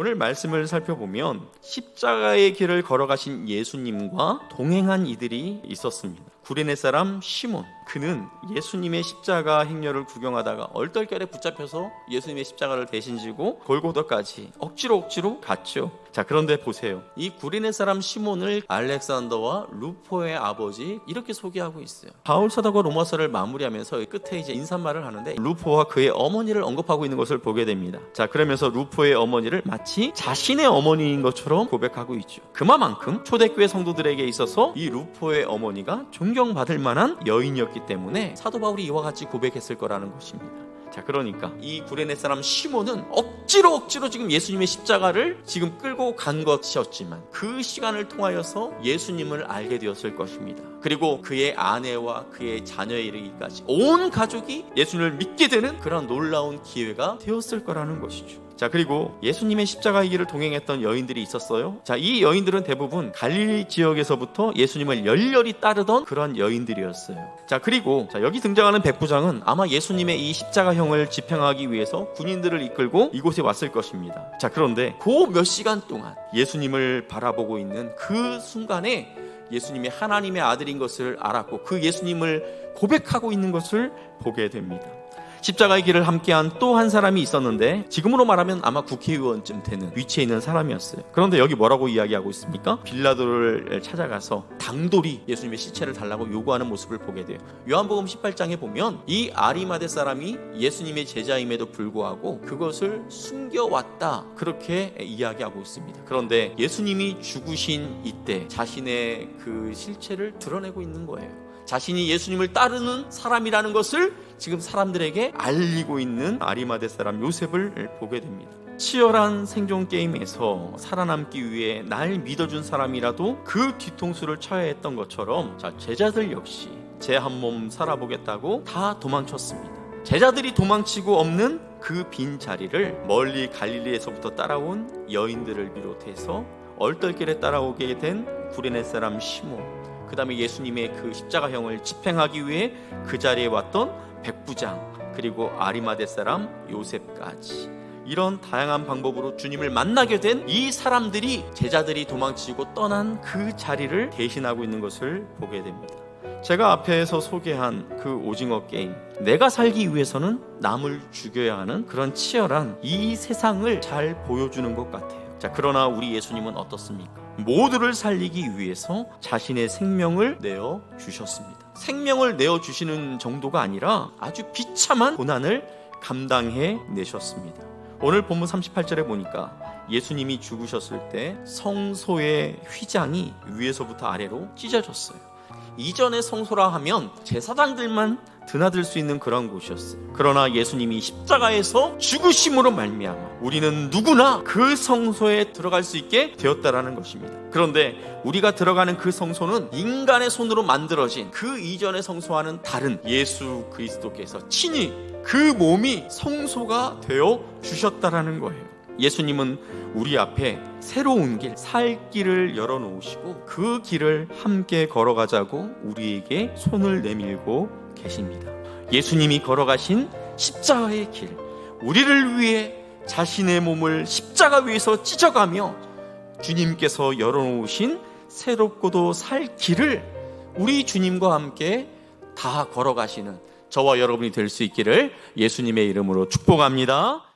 오늘 말씀을 살펴보면 십자가의 길을 걸어가신 예수님과 동행한 이들이 있었습니다. 구레네 사람 시몬 그는 예수님의 십자가 행렬을 구경하다가 얼떨결에 붙잡혀서 예수님의 십자가를 대신 지고 골고다까지 억지로 억지로 갔죠. 자 그런데 보세요. 이 구레네 사람 시몬을 알렉산더와 루포의 아버지 이렇게 소개하고 있어요. 바울 사도가 로마서를 마무리하면서 끝에 이제 인사말을 하는데 루포와 그의 어머니를 언급하고 있는 것을 보게 됩니다. 자 그러면서 루포의 어머니를 마치 자신의 어머니인 것처럼 고백하고 있죠. 그만큼 초대교회 성도들에게 있어서 이 루포의 어머니가 존경받을 만한 여인이었기 때문에 사도 바울이 이와 같이 고백했을 거라는 것입니다. 자, 그러니까 이 구레네 사람 시몬은 억지로 억지로 지금 예수님의 십자가를 지금 끌고 간 것이었지만 그 시간을 통하여서 예수님을 알게 되었을 것입니다. 그리고 그의 아내와 그의 자녀에 이르기까지 온 가족이 예수님을 믿게 되는 그런 놀라운 기회가 되었을 거라는 것이죠. 자, 그리고 예수님의 십자가 의 길을 동행했던 여인들이 있었어요. 자, 이 여인들은 대부분 갈릴리 지역에서부터 예수님을 열렬히 따르던 그런 여인들이었어요. 자, 그리고 자, 여기 등장하는 백부장은 아마 예수님의 이 십자가형을 집행하기 위해서 군인들을 이끌고 이곳에 왔을 것입니다. 자, 그런데 그 몇 시간 동안 예수님을 바라보고 있는 그 순간에 예수님이 하나님의 아들인 것을 알았고 그 예수님을 고백하고 있는 것을 보게 됩니다. 십자가의 길을 함께한 또 한 사람이 있었는데 지금으로 말하면 아마 국회의원쯤 되는 위치에 있는 사람이었어요. 그런데 여기 뭐라고 이야기하고 있습니까? 빌라도를 찾아가서 당돌이 예수님의 시체를 달라고 요구하는 모습을 보게 돼요. 요한복음 18장에 보면 이 아리마대 사람이 예수님의 제자임에도 불구하고 그것을 숨겨왔다 그렇게 이야기하고 있습니다. 그런데 예수님이 죽으신 이때 자신의 그 실체를 드러내고 있는 거예요. 자신이 예수님을 따르는 사람이라는 것을 지금 사람들에게 알리고 있는 아리마대 사람 요셉을 보게 됩니다. 치열한 생존 게임에서 살아남기 위해 날 믿어준 사람이라도 그 뒤통수를 쳐야 했던 것처럼 자 제자들 역시 제 한 몸 살아보겠다고 다 도망쳤습니다. 제자들이 도망치고 없는 그 빈 자리를 멀리 갈릴리에서부터 따라온 여인들을 비롯해서 얼떨결에 따라오게 된 구레네 사람 시몬 그 다음에 예수님의 그 십자가형을 집행하기 위해 그 자리에 왔던 백부장 그리고 아리마대 사람 요셉까지 이런 다양한 방법으로 주님을 만나게 된 이 사람들이 제자들이 도망치고 떠난 그 자리를 대신하고 있는 것을 보게 됩니다. 제가 앞에서 소개한 그 오징어 게임 내가 살기 위해서는 남을 죽여야 하는 그런 치열한 이 세상을 잘 보여주는 것 같아요. 자, 그러나 우리 예수님은 어떻습니까? 모두를 살리기 위해서 자신의 생명을 내어 주셨습니다. 생명을 내어 주시는 정도가 아니라 아주 비참한 고난을 감당해 내셨습니다. 오늘 본문 38절에 보니까 예수님이 죽으셨을 때 성소의 휘장이 위에서부터 아래로 찢어졌어요. 이전의 성소라 하면 제사장들만 드나들 수 있는 그런 곳이었어요. 그러나 예수님이 십자가에서 죽으심으로 말미암아 우리는 누구나 그 성소에 들어갈 수 있게 되었다라는 것입니다. 그런데 우리가 들어가는 그 성소는 인간의 손으로 만들어진 그 이전의 성소와는 다른 예수 그리스도께서 친히 그 몸이 성소가 되어 주셨다라는 거예요. 예수님은 우리 앞에 새로운 길, 살 길을 열어놓으시고 그 길을 함께 걸어가자고 우리에게 손을 내밀고 계십니다. 예수님이 걸어가신 십자가의 길, 우리를 위해 자신의 몸을 십자가 위에서 찢어가며 주님께서 열어놓으신 새롭고도 살 길을 우리 주님과 함께 다 걸어가시는 저와 여러분이 될 수 있기를 예수님의 이름으로 축복합니다.